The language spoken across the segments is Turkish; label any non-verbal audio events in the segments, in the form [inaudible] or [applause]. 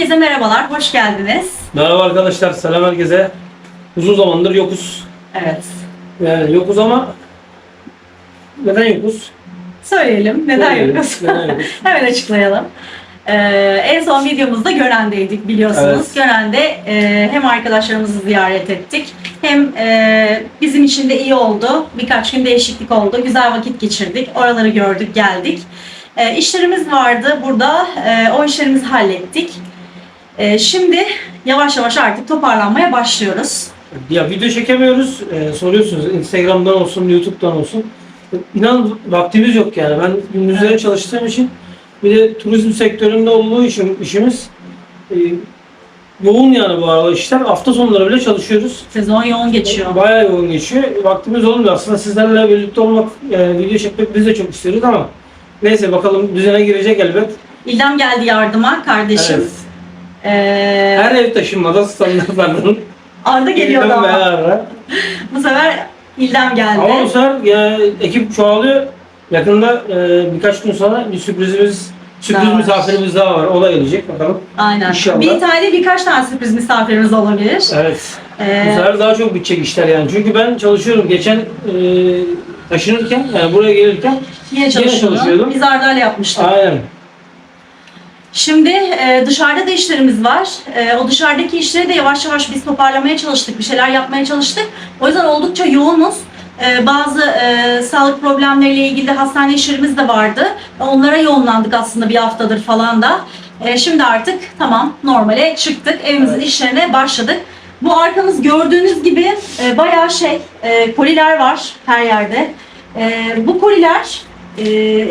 Herkese merhabalar, hoş geldiniz. Merhaba arkadaşlar, selam herkese. Uzun zamandır yokuz. Evet. Yani yokuz ama neden yokuz? Söyleyelim, neden Söyleyelim, yokuz? neden yokuz? [laughs] Hemen açıklayalım. Ee, en son videomuzda Gören'deydik biliyorsunuz. Evet. Gören'de e, hem arkadaşlarımızı ziyaret ettik, hem e, bizim için de iyi oldu. Birkaç gün değişiklik oldu, güzel vakit geçirdik. Oraları gördük, geldik. E, işlerimiz vardı burada, e, o işlerimizi hallettik. E, şimdi yavaş yavaş artık toparlanmaya başlıyoruz. Ya video çekemiyoruz. Ee, soruyorsunuz Instagram'dan olsun, YouTube'dan olsun. İnan vaktimiz yok yani. Ben gündüzleri Evet. çalıştığım için bir de turizm sektöründe olduğu işim, işimiz e, yoğun yani bu arada işler. Hafta sonları bile çalışıyoruz. Sezon yoğun geçiyor. Bayağı yoğun geçiyor. Vaktimiz olmuyor. Aslında sizlerle birlikte olmak, yani video çekmek biz de çok istiyoruz ama neyse bakalım düzene girecek elbet. İldam geldi yardıma kardeşim. Evet. Ee, Her ev taşınmada standartlarının Arda geliyordu ama. ara. Bu sefer İldam geldi. Ama bu sefer ya, ekip çoğalıyor. Yakında e, birkaç gün sonra bir sürprizimiz, sürpriz Daha var. misafirimiz daha var. O da gelecek bakalım. Aynen. İnşallah. Bir tane birkaç tane sürpriz misafirimiz olabilir. Evet. Bu Ee, sefer daha çok bitecek işler yani. Çünkü ben çalışıyorum. Geçen e, taşınırken, yani buraya gelirken yine çalışıyordum. çalışıyordum. Biz Arda'yla yapmıştık. aynen. Şimdi e, dışarıda da işlerimiz var. E, o dışarıdaki işleri de yavaş yavaş biz toparlamaya çalıştık. Bir şeyler yapmaya çalıştık. O yüzden oldukça yoğunuz. E, bazı e, sağlık problemleriyle ilgili de hastane işlerimiz de vardı. Onlara yoğunlandık aslında bir haftadır falan da. E, şimdi artık tamam normale çıktık. Evimizin Evet. işlerine başladık. Bu arkamız gördüğünüz gibi e, bayağı şey e, koliler var her yerde. E, bu koliler e,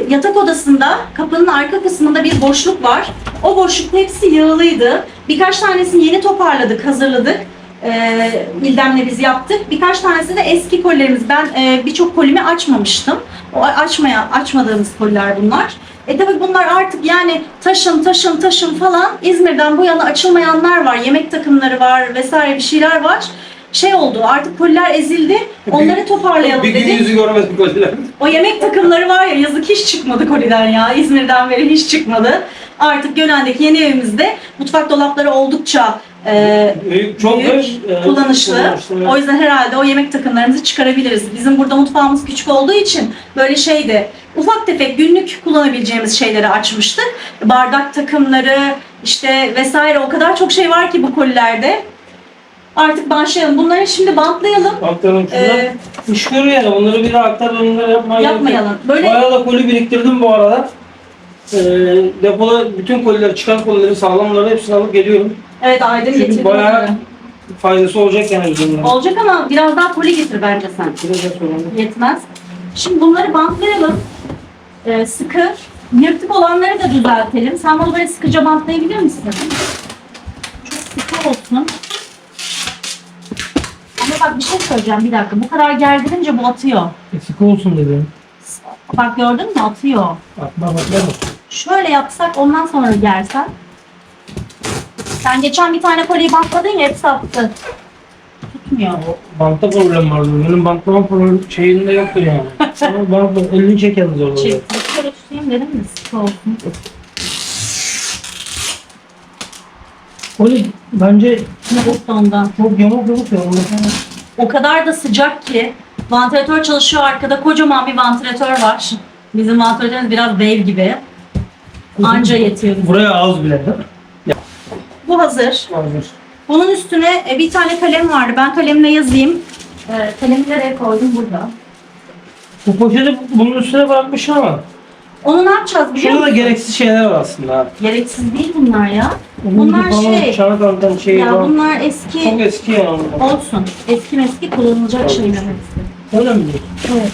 yatak odasında kapının arka kısmında bir boşluk var. O boşluk hepsi yığılıydı. Birkaç tanesini yeni toparladık, hazırladık. E, İldem'le biz yaptık. Birkaç tanesi de eski kolilerimiz. Ben e, birçok kolimi açmamıştım. O açmaya açmadığımız koliler bunlar. E tabi bunlar artık yani taşın taşın taşın falan İzmir'den bu yana açılmayanlar var. Yemek takımları var vesaire bir şeyler var. Şey oldu artık koliler ezildi. Onları toparlayalım Bir gün yüzü görmez bu koliler. O yemek takımları var ya yazık hiç çıkmadı koliden ya. İzmir'den beri hiç çıkmadı. Artık Gönen'deki yeni evimizde mutfak dolapları oldukça e, Büyük, çok büyük, e, kullanışlı. evet. O yüzden herhalde o yemek takımlarımızı çıkarabiliriz. Bizim burada mutfağımız küçük olduğu için böyle şeydi. Ufak tefek günlük kullanabileceğimiz şeyleri açmıştık. Bardak takımları işte vesaire o kadar çok şey var ki bu kolilerde. Artık başlayalım. Bunları şimdi bantlayalım. Baktığım şuna. Ee, İş görüyor yani. Onları bir aktar, onları yapmaya gerek yok. yapmayalım. Böyle Bayağı da koli biriktirdim bu arada. Ee, depoda bütün kolileri, çıkan kolileri, sağlamları hepsini alıp geliyorum. evet Aydın Çünkü getirdi. bayağı bunları. faydası olacak yani bunların. Olacak ama biraz daha koli getir bence sen. Biraz da soralım. Yetmez. Şimdi bunları bantlayalım. Ee, sıkı. Yırtık olanları da düzeltelim. Sen bunu böyle sıkıca bantlayabilir misin? Çok sıkı olsun. Bak bir şey söyleyeceğim bir dakika. Bu kadar gerdirince bu atıyor. Eksik olsun dedim. Bak gördün mü atıyor. Bak bak bak. bak. Şöyle yapsak ondan sonra gersen. Sen geçen bir tane koliyi bantladın ya hepsi attı. Tutmuyor. O Bantta problem var. Benim bantlama problem şeyinde yoktur yani. [laughs] Ama bantla elini çek yalnız orada. Şey, şöyle tutayım dedim mi? Sıkı olsun. Koli bence Çok da ondan. çok yamuk yamuk ya. Ondan O kadar da sıcak ki vantilatör çalışıyor arkada kocaman bir vantilatör var. Bizim vantilatörümüz biraz dev gibi. Anca yetiyor. bize. Buraya az bile değil mi? Bu hazır. Hazır. Bunun üstüne e, bir tane kalem vardı. Ben kalemle yazayım. E, kalemi nereye koydum? Burada. Bu poşeti bunun üstüne bırakmışım ama Onu ne yapacağız biliyor şurada da musun? gereksiz şeyler var aslında. Gereksiz değil bunlar ya. Bunlar şey. Çanak altan şey Ya var. bunlar eski Çok eski yani. olsun. Eski meski kullanılacak şeyler hepsi. Öyle mi? Evet.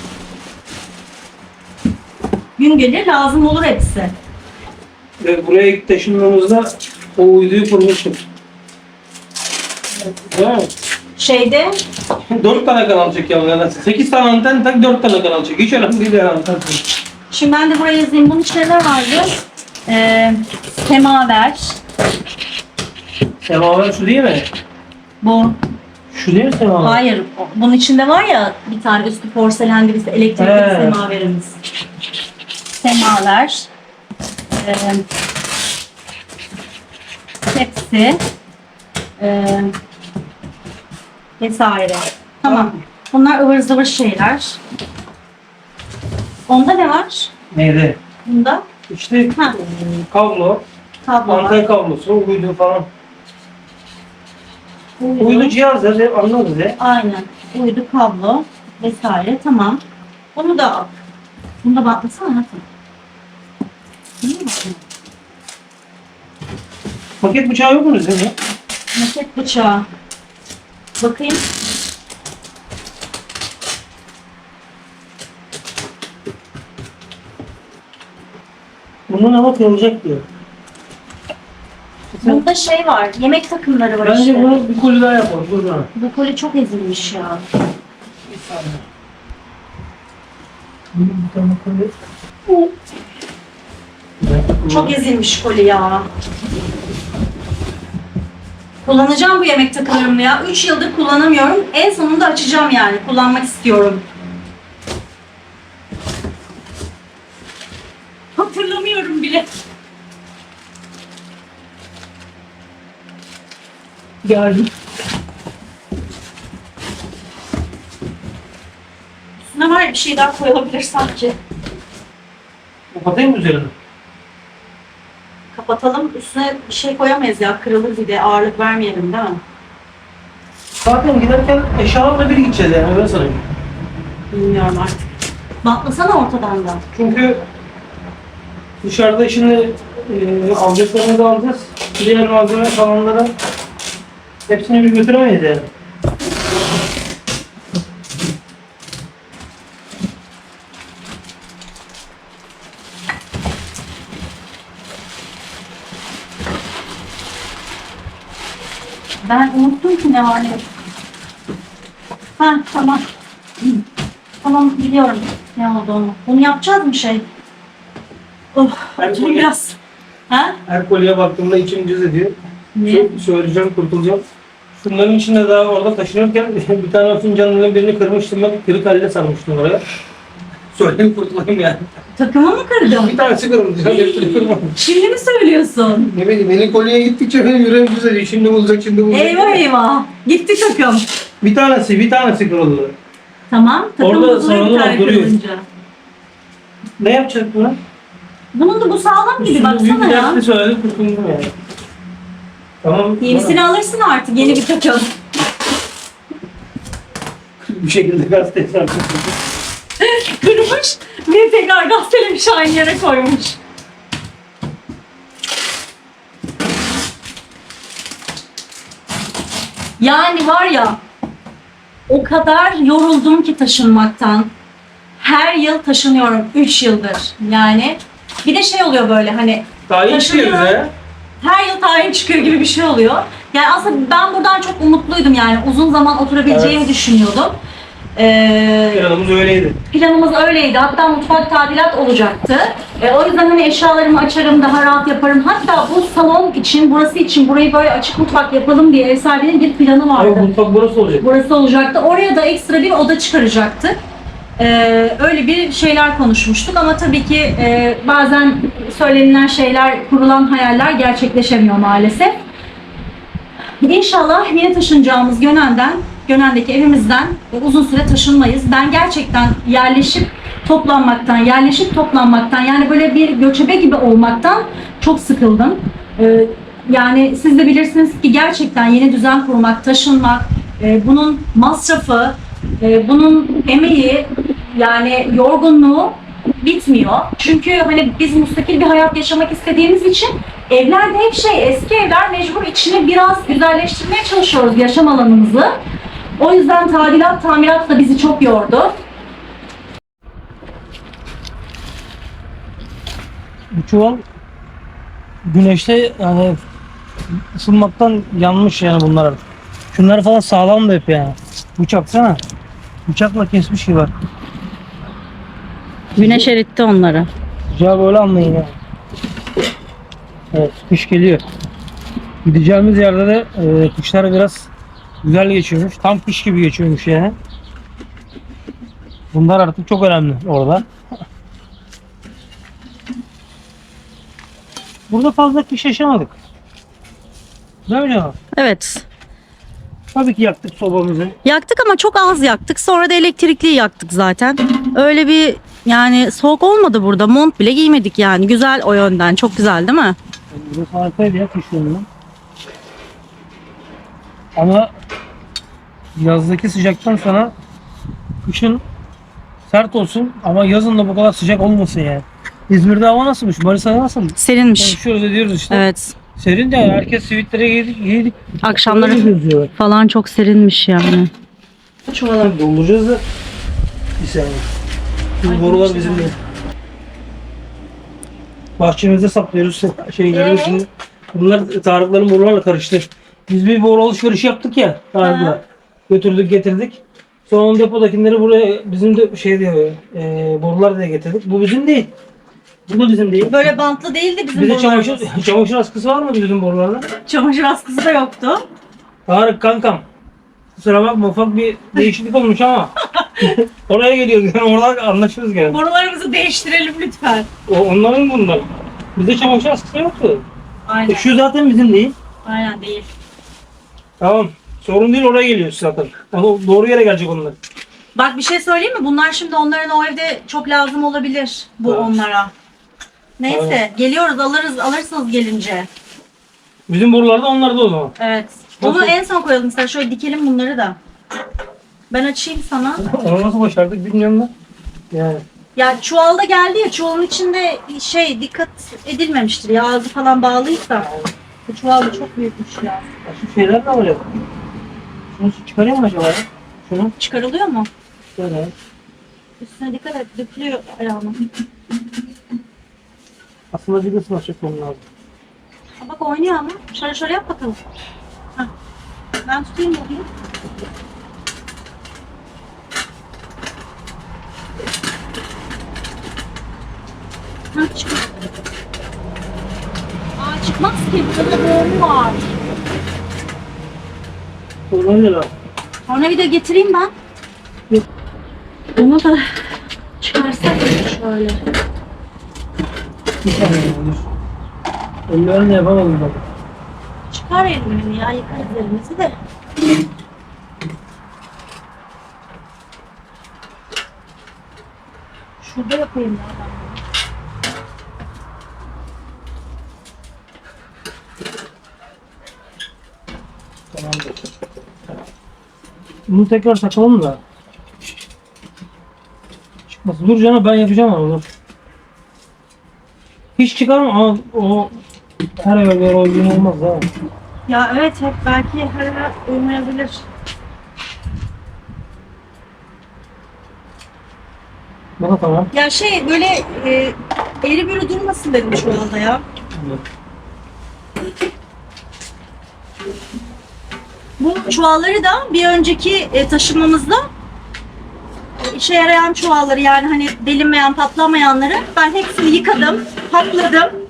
Gün gelir lazım olur hepsi. Ve buraya ilk taşındığımızda o uyduyu kurmuştuk. Mi? Şeyde [laughs] 4 tane kanal çekiyor yani. 8 tane anten tak 4 tane kanal çekiyor. Hiç önemli değil yani anten. Şimdi ben de buraya yazayım. Bunun içinde ne vardı? Ee, semaver. Semaver şu değil mi? Bu. Şu değil mi semaver? Hayır. o- Bunun içinde var ya bir tane üstü porselenli bir elektrikli He. semaverimiz. Semaver. Ee, tepsi e, vesaire. Tamam. Bunlar ıvır zıvır şeyler. Onda ne var? Neydi? Bunda İşte Ha. e, kablo, kablo var. anten kablosu, uydu falan. Uydu. Uydu cihazları hep anlarız ya. Aynen. Uydu, kablo vesaire. Tamam. Bunu da al. Bunu da bakmasana? Bunu bakma. Paket bıçağı yok mu senin? Maket bıçağı. Bakayım. Bunun ama kırılacak diyor. Bunda şey var. Yemek takımları var Bence işte. bunu bir koli daha yapalım. Dur bana. Bu koli çok ezilmiş ya. Bir saniye. Bir tane koli. Çok ezilmiş koli ya. Kullanacağım bu yemek takılarımı ya. 3 yıldır kullanamıyorum. En sonunda açacağım yani. Kullanmak istiyorum. Hatırlamıyorum bile. Geldim. Üstüne var ya bir şey daha koyulabilir sanki. Kapatayım mı üzerine? Kapatalım. Üstüne bir şey koyamayız ya. Kırılır bir de. Ağırlık vermeyelim değil mi? Zaten giderken eşyalarla bir gideceğiz yani öyle sanırım. Bilmiyorum artık. Bantlasana ortadan da. Çünkü dışarıda şimdi e, alacaklarımızı da alacağız. Diğer malzeme kalanları hepsini bir götüremeyiz yani. Ben unuttum ki ne var ne yok. Ha tamam. Tamam biliyorum ne olduğunu. Bunu yapacağız mı şey? Oh, Her kolye, biraz. Ha? her kolyeye baktığımda içim cız ediyor. Sö- Söyleyeceğim, kurtulacağım. Şunların içinde daha orada taşınırken [laughs] bir tane fincanların birini kırmıştım ben. Kırık halde sarmıştım oraya. [laughs] Söyleyeyim kurtulayım yani. Takımı mı kırdın? Bir tanesi kırıldı. Can hepsini kırmadım. Şimdi mi söylüyorsun? Ne bileyim, benim kolyeye gittikçe benim yüreğim düzeliyor. Şimdi bulacak, şimdi bulacak. Eyvah eyvah. Gitti takım. Bir tanesi, bir tanesi kırıldı. Tamam. Takım Orada bozuluyor bir tane duruyor. kırılınca. Ne yapacak bunu? Bunun da bu sağlam gibi büyük baksana bir ya. dertle söyledim, kurtuldum yani. Tamam. Yenisini alırsın artık yeni bir takım. [laughs] Bir şekilde gazeteye sarkıntı. Kırmış ve tekrar gazetelemiş aynı yere koymuş. Yani var ya o kadar yoruldum ki taşınmaktan. Her yıl taşınıyorum 3 yıldır. Yani bir de şey oluyor böyle hani Daha iyi çıkıyor Taşınıyor. Her yıl tayin çıkıyor gibi bir şey oluyor. Yani aslında ben buradan çok umutluydum yani uzun zaman oturabileceğimi Evet. düşünüyordum. Ee, Planımız öyleydi. Planımız öyleydi. Hatta mutfak tadilat olacaktı. E, o yüzden hani eşyalarımı açarım, daha rahat yaparım. Hatta bu salon için, burası için burayı böyle açık mutfak yapalım diye ev sahibinin bir planı vardı. Ama mutfak burası olacak. Burası olacaktı. Oraya da ekstra bir oda çıkaracaktık. Ee, öyle bir şeyler konuşmuştuk ama tabii ki e, bazen söylenilen şeyler, kurulan hayaller gerçekleşemiyor maalesef. İnşallah yeni taşınacağımız Gönen'den, Gönen'deki evimizden e, uzun süre taşınmayız. Ben gerçekten yerleşip toplanmaktan, yerleşip toplanmaktan yani böyle bir göçebe gibi olmaktan çok sıkıldım. Ee, yani siz de bilirsiniz ki gerçekten yeni düzen kurmak, taşınmak, e, bunun masrafı, e, bunun emeği, yani yorgunluğu bitmiyor. Çünkü hani biz müstakil bir hayat yaşamak istediğimiz için evlerde hep şey eski evler mecbur içini biraz güzelleştirmeye çalışıyoruz yaşam alanımızı. O yüzden tadilat, tamirat da bizi çok yordu. Bu çuval güneşte yani ısınmaktan yanmış yani bunlar. Şunlar falan sağlam da hep yani. Bıçaksana. Bıçakla kesmiş gibi var. Güneş eritti onları. Bıçağı böyle anlayın yani. Evet kış geliyor. Gideceğimiz yerde de e, kışlar biraz güzel geçiyormuş. Tam kış gibi geçiyormuş yani. Bunlar artık çok önemli orada. Burada fazla kış yaşamadık. Değil mi? Evet. Tabii ki yaktık sobamızı. Yaktık ama çok az yaktık. Sonra da elektrikli yaktık zaten. Öyle bir yani soğuk olmadı burada. Mont bile giymedik yani. Güzel o yönden. Çok güzel değil mi? Burası harikaydı ya kışlarında. Ama yazdaki sıcaktan sonra kışın sert olsun ama yazın da bu kadar sıcak olmasın yani. İzmir'de hava nasılmış? Manisa'da nasıl? Serinmiş. Konuşuyoruz ediyoruz işte. Evet. Serin de yani herkes sivitlere giydik. giydik. Akşamları falan çok serinmiş yani. Çuvala dolduracağız da bir saniye. Bu borular bizim değil. Bahçemizde saklıyoruz şeyleri. Şimdi bunlar Tarıkların borularla karıştı. Biz bir boru alışverişi yaptık ya Tarık'la. Götürdük getirdik. Sonra depodakileri buraya bizim de şey diyor e, borular diye getirdik. Bu bizim değil. Bu da bizim değil. Böyle bantlı değildi bizim Bir de borularımız. çamaşır, çamaşır askısı var mı bizim borularda? Çamaşır askısı da yoktu. Tarık kankam. Kusura bakma ufak bir değişiklik olmuş ama. [laughs] Oraya geliyoruz yani oradan anlaşırız gene. Borularımızı değiştirelim lütfen. O, onların bunlar. Bizde çamaşır askısı yoktu. Aynen. E, şu zaten bizim değil. Aynen değil. Tamam. Sorun değil oraya geliyoruz zaten. Ama doğru yere gelecek onlar. Bak bir şey söyleyeyim mi? Bunlar şimdi onların o evde çok lazım olabilir bu Evet. onlara. Neyse geliyoruz alırız alırsınız gelince. Bizim borularda onlarda o zaman. Evet. Nasıl? en son koyalım ister. Şöyle dikelim bunları da. Ben açayım sana. Onu nasıl başardık bilmiyorum da. Yani. Ya çuvalda geldi ya çuvalın içinde şey dikkat edilmemiştir ya ağzı falan bağlıysa. Bu çuval da çok büyükmüş ya. Şu şeyler ne ya? Şunu çıkarayım mı acaba ya? Şunu. Çıkarılıyor mu? Şöyle. Üstüne dikkat et dökülüyor ayağına. Aslında bir kısmı açık olması lazım. Ha bak oynuyor ama. Şöyle şöyle yap bakalım. Hah. Ben tutayım bakayım. Ha çıkıyor. Aa çıkmaz ki. Burada boğumu var. Sonra bir de getireyim ben. Bunu da çıkarsak şöyle. Bir saniye olur. Ellerini yapamadım bak. Çıkar elini ya yıkarız elimizi de. Şurada yapayım ya ben. Tamamdır. Bunu tekrar takalım da. Çıkmasın. Dur canım ben yapacağım onu. Hiç çıkarma ama o her göre uygun olmaz ha. Ya evet hep belki her yer uymayabilir. Bana tamam. Ya şey böyle e, eğri bürü durmasın dedim şu anda ya. Bu çuvalları da bir önceki e, taşımamızda e, işe yarayan çuvalları yani hani delinmeyen patlamayanları ben hepsini yıkadım, pakladım,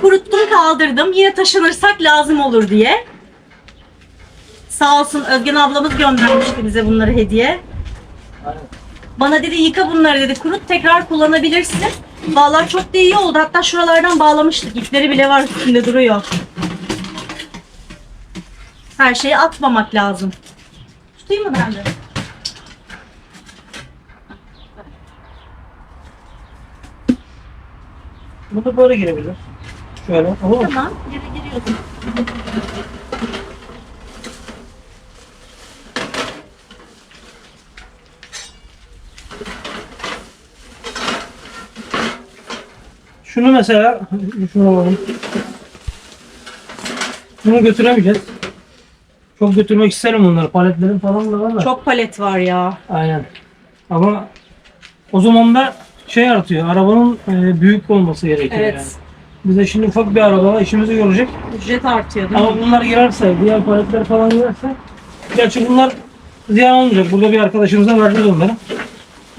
kuruttum kaldırdım. Yine taşınırsak lazım olur diye. Sağ olsun Özgen ablamız göndermişti bize bunları hediye. Bana dedi yıka bunları dedi kurut tekrar kullanabilirsin. Vallahi çok da iyi oldu. Hatta şuralardan bağlamıştık. İpleri bile var üstünde duruyor. Her şeyi atmamak lazım. Tutayım mı ben de? Bu da böyle girebilir. Şöyle. Olur? Tamam. Geri giriyorsun. Şunu mesela şunu alalım. Bunu götüremeyeceğiz. Çok götürmek isterim bunları. Paletlerin falan da var da. Çok palet var ya. Aynen. Ama o zaman da şey artıyor. Arabanın e, büyük olması gerekiyor Evet. yani. Bize şimdi ufak bir araba işimizi görecek. Ücret artıyor değil mi? Ama bunlar girerse, diğer paletler falan girerse gerçi bunlar ziyan olmayacak. Burada bir arkadaşımıza vereceğiz onları.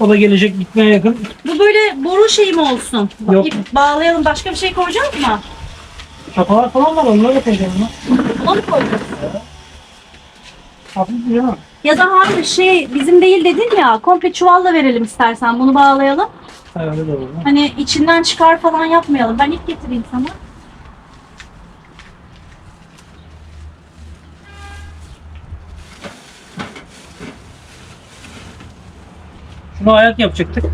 O da gelecek gitmeye yakın. Bu böyle boru şey mi olsun? Yok. İp bağlayalım. Başka bir şey koyacağız mı? Çapalar falan var onları da koyacağım. Onu mu koyacağız? Hafif bir yana. Ya da hayır şey bizim değil dedin ya komple çuvalla verelim istersen bunu bağlayalım. Herhalde de olur. Hani içinden çıkar falan yapmayalım. Ben ilk getireyim sana. Şunu ayak yapacaktık.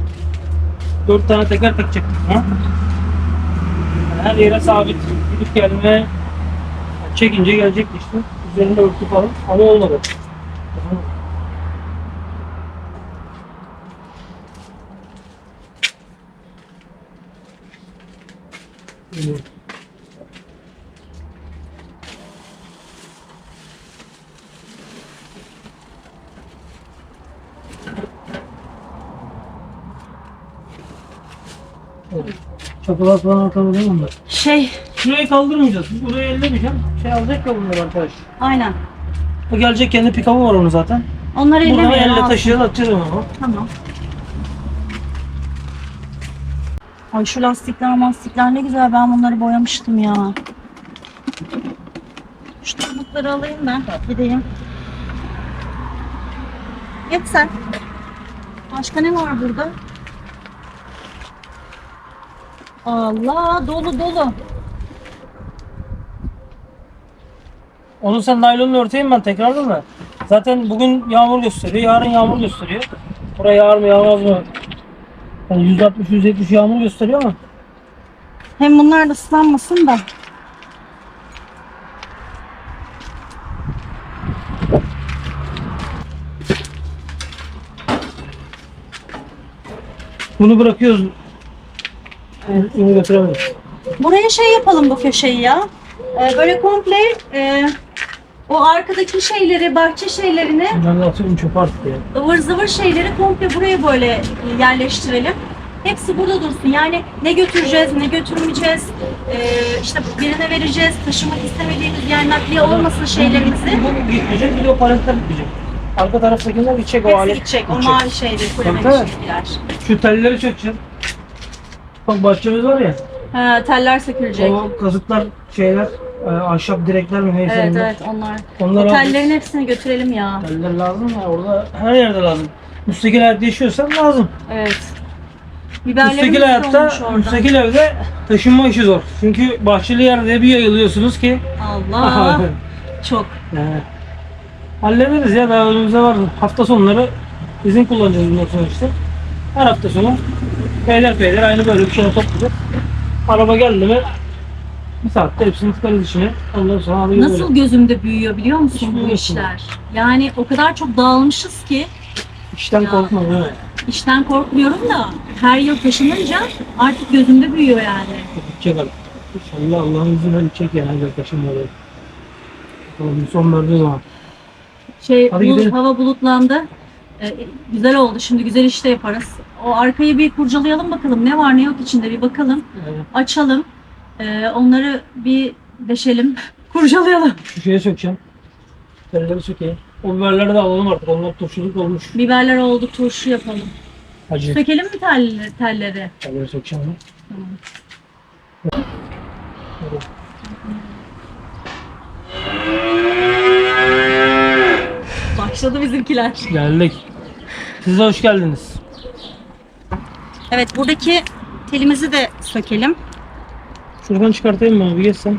Dört tane teker takacaktık buna. Her yere sabit. Gidip gelme çekince gelecek işte. Üzerinde örtü falan. Ama olmadı. Evet. Çapalar falan atalım değil mi? Şey, Şurayı kaldırmayacağız. Burayı ellemeyeceğim. Şey alacak ya bunlar arkadaş. aynen. O gelecek kendi pikabı var onun zaten. Onları Buradan ellemeyelim. elle taşıyacağız atacağız onu. Tamam. Ay şu lastikler lastikler ne güzel ben bunları boyamıştım ya. Şu tabutları alayım ben. Gideyim. Yap sen. Başka ne var burada? Allah dolu dolu. Onu sen naylonla örteyim ben tekrardan da. Zaten bugün yağmur gösteriyor, yarın yağmur gösteriyor. Buraya yağar mı yağmaz mı? Yani %60-%70 yağmur gösteriyor ama Hem bunlar da ıslanmasın da. bunu bırakıyoruz. Bunu götüremeyiz. Buraya şey yapalım bu köşeyi ya. Ee, böyle komple e, o arkadaki şeyleri, bahçe şeylerini, Ben atıyorum çöpe artık ya. ıvır zıvır şeyleri komple buraya böyle yerleştirelim. Hepsi burada dursun. Yani ne götüreceğiz, ne götürmeyeceğiz. Ee, işte birine vereceğiz. Taşımak istemediğimiz yer nakliye olmasın şeylerimizi. Bu gitmeyecek, bir de o paletler gitmeyecek. Arka taraftakiler gidecek o Hepsi alet. gidecek. O mavi şeyleri, kuleme Tabii. Şu telleri çökeceğim. Bak bahçemiz var ya. Ha, teller sökülecek. O kazıklar şeyler, e, ahşap direkler mi neyse. Evet onlar. evet onlar. Onlar Otellerin hepsini götürelim ya. Teller lazım ya orada her yerde lazım. Müstakil hayatta yaşıyorsan lazım. Evet. Biberlerimiz Müstakil de hayatta, olmuş orada. müstakil evde taşınma işi zor. Çünkü bahçeli yerde bir yayılıyorsunuz ki. Allah. [laughs] Çok. yani. Hallederiz ya daha önümüzde var. Hafta sonları izin kullanacağız bundan sonra işte. Her hafta sonu peyler peyler aynı böyle bir şey toplayacağız. Araba geldi mi bir saatte hepsini tıkarız içine. Ondan sonra. Nasıl gözümde büyüyor biliyor musun Hiç bu işler? Yani o kadar çok dağılmışız ki İşten Ya. korkma mi? işten korkmuyorum da her yıl taşınınca artık gözümde büyüyor yani. Artık. İnşallah Allah'ın izniyle gidecek yani her taşınmaları. Bakalım son verdiği zaman. Şey Hadi gidelim. hava bulutlandı. Ee, güzel oldu. Şimdi güzel işte yaparız. O arkayı bir kurcalayalım bakalım. Ne var ne yok içinde bir bakalım. Yani Açalım. Ee, onları bir deşelim. [laughs] Kurcalayalım. şu şeye sökeceğim. Telleri sökeyim. O biberleri de alalım artık. Onlar turşuluk olmuş. Biberler oldu. Turşu yapalım. Acı. Sökelim mi telleri? telleri? Telleri sökeceğim ben. Tamam. Başladı bizimkiler. Geldik. Siz de hoş geldiniz. Evet buradaki telimizi de sökelim. Şuradan çıkartayım mı abi geçsen.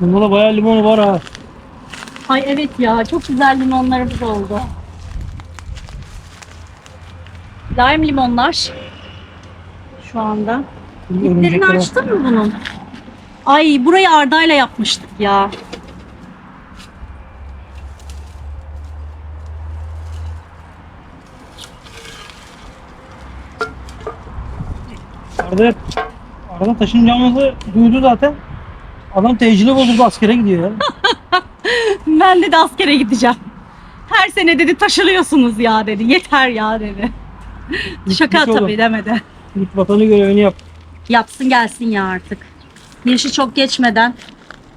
Bunda da bayağı limonu var ha. Ay evet ya çok güzel limonlarımız oldu. Lime limonlar. Şu anda. Diplerini açtın mı bunun? Ay burayı Arda'yla yapmıştık ya. Arada, arada taşınacağımızı duydu zaten. Adam tecili bozuldu askere gidiyor ya. [laughs] Ben de askere gideceğim. Her sene dedi taşırıyorsunuz ya dedi. Yeter ya dedi. Şaka Gitmiş oğlum. tabii demedi. Git vatanı görevini yap. Yapsın gelsin ya artık. Yaşı çok geçmeden.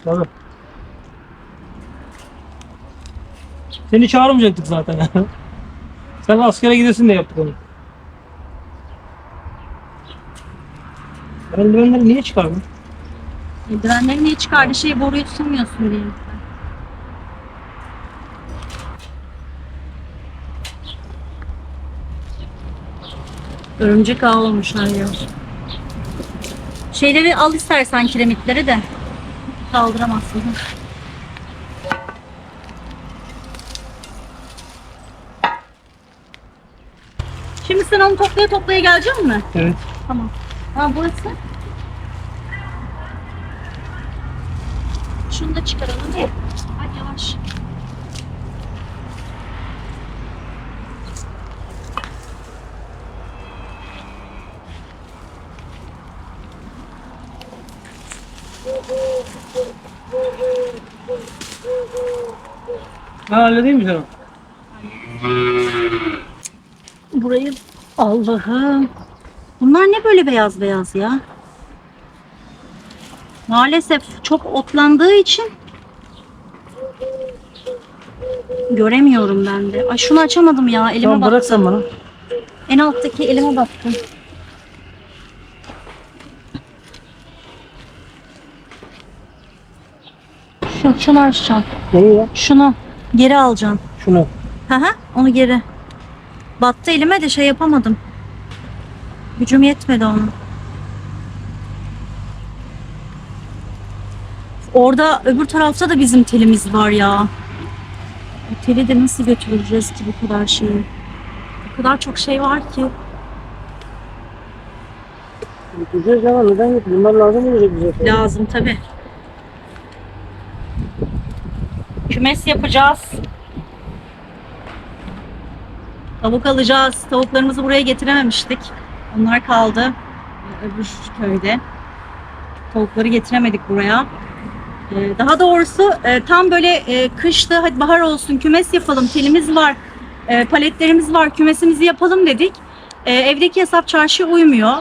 Tabii. Seni çağırmayacaktık zaten. [laughs] Sen askere gidesin de yaptık onu. Eldivenleri niye çıkardın? Eldivenleri niye çıkardı? Şey boruyu tutamıyorsun diye. Örümcek ağı olmuşlar ya. Şeyleri al istersen kiremitleri de. Kaldıramazsın. Şimdi sen onu toplaya toplaya geleceksin mi? Evet. Tamam. Ha burası. Şunu da çıkaralım. Hadi yavaş. Ben halledeyim mi canım? Burayı Allah'ım. Bunlar ne böyle beyaz beyaz ya? Maalesef çok otlandığı için göremiyorum ben de. Ay şunu açamadım ya. Elime Tamam baktım. bırak sen bana. En alttaki elime baktım. Şu, şunu açacağım. Neyi ya? Şunu geri alacağım. Şunu. Hı hı, onu geri. Battı elime de şey yapamadım. Gücüm yetmedi onun. Orada öbür tarafta da bizim telimiz var ya. Bu teli de nasıl götüreceğiz ki bu kadar şeyi? O kadar çok şey var ki. Güzel ama neden yok? Bunlar lazım olacak bize. Lazım tabi. Kümes yapacağız. Tavuk alacağız. Tavuklarımızı buraya getirememiştik. Onlar kaldı öbür köyde. Tavukları getiremedik buraya. Ee, Daha doğrusu e, tam böyle e, kışta hadi bahar olsun kümes yapalım telimiz var e, paletlerimiz var kümesimizi yapalım dedik. Evdeki hesap çarşıya uymuyor.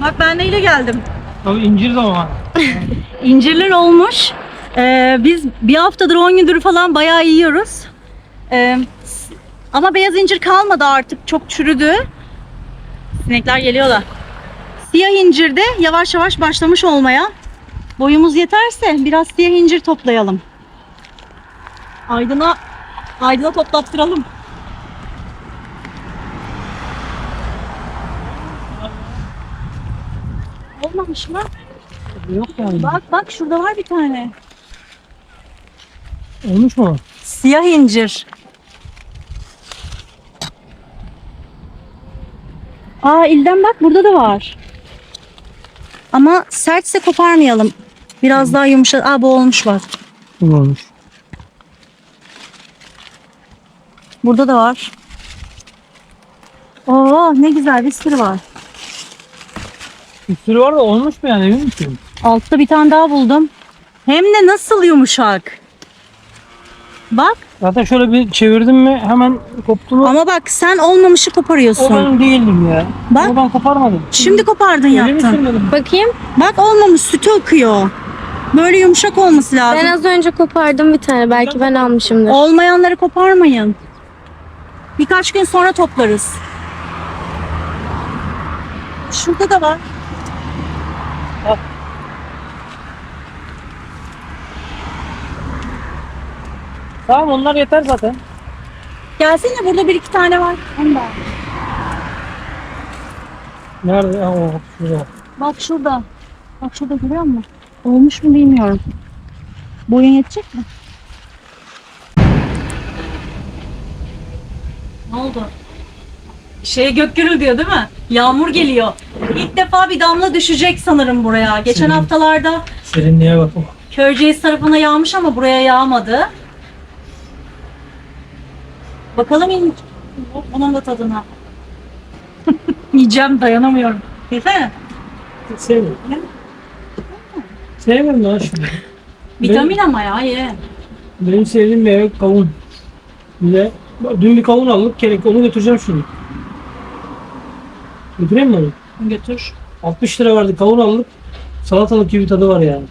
Bak ben neyle geldim? Tabii incir zamanı. [laughs] İncirler olmuş. Ee, biz bir haftadır 10 gündür falan bayağı yiyoruz. Ee, ama beyaz incir kalmadı artık. Çok çürüdü. Sinekler geliyor da. Siyah incir de yavaş yavaş başlamış olmaya. Boyumuz yeterse biraz siyah incir toplayalım. Aydın'a Aydın'a toplattıralım. Olmamış mı? Yok yani. Bak bak şurada var bir tane. Olmuş mu? Siyah incir. Aa ilden bak burada da var. Ama sertse koparmayalım. Biraz daha yumuşak. Aa bu olmuş bak. Bu olmuş. Burada da var. Oo ne güzel bir sürü var. Bir sürü var da olmuş mu yani emin misin? Altta bir tane daha buldum. Hem de nasıl yumuşak. Bak Zaten şöyle bir çevirdim mi hemen koptu mu? ama bak sen olmamışı O koparıyorsun. benim değildim ya. Bak. Onu ben koparmadım. Şimdi kopardın Öyle misin yaptın. Bakayım. Bak olmamış sütü akıyor. Böyle yumuşak olması lazım. Ben az önce kopardım bir tane. Belki ben almışımdır. Olmayanları koparmayın. Birkaç gün sonra toplarız. Şurada da var. Tamam onlar yeter zaten. Gelsene burada bir iki tane var. Onu da al. Nerede? Ha, o şurada. Bak şurada. Bak şurada görüyor musun? Olmuş mu bilmiyorum. Boyun yetecek mi? Ne oldu? Şey gök gürülüyor değil mi? Yağmur geliyor. İlk defa bir damla düşecek sanırım buraya. Geçen Senin- haftalarda Serinliğe bak. Köyceğiz tarafına yağmış ama buraya yağmadı. Bakalım in bunun da tadına. [laughs] Yiyeceğim dayanamıyorum. Yesene. Sevmiyorum. Sevmiyorum lan şimdi. Vitamin ama ya ye. Benim sevdiğim meyve kavun. Bir de dün bir kavun aldık gerek onu götüreceğim şimdi. Götüreyim mi onu? Götür. 60 lira verdi kavun aldık. Salatalık gibi tadı var yani.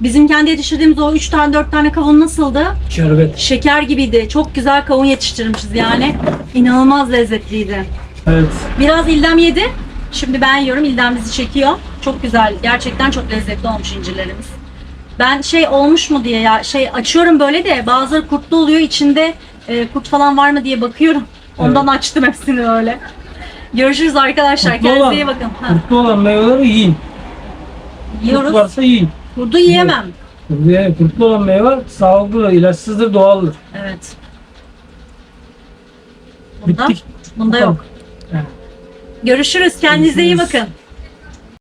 Bizim kendi yetiştirdiğimiz o 3 tane 4 tane kavun nasıldı? Şerbet. Şeker gibiydi. Çok güzel kavun yetiştirmişiz yani. İnanılmaz lezzetliydi. Evet. Biraz ildem yedi. Şimdi ben yiyorum. İlden bizi çekiyor. Çok güzel. Gerçekten çok lezzetli olmuş incirlerimiz. Ben şey olmuş mu diye ya şey açıyorum böyle de bazıları kurtlu oluyor içinde e, kurt falan var mı diye bakıyorum. Ondan açtım hepsini öyle. Görüşürüz arkadaşlar. Kurtlu Kendinize olan- iyi bakın. Ha, Kurtlu olan meyveleri yiyin. Kurt yiyoruz. varsa yiyin. Kurdu yiyemem. Yani kurtlu olan meyve sağlıklı, ilaçsızdır, doğaldır. Evet. Bunda, Bittik. bunda yok. Evet. Görüşürüz. Kendinize iyi bakın.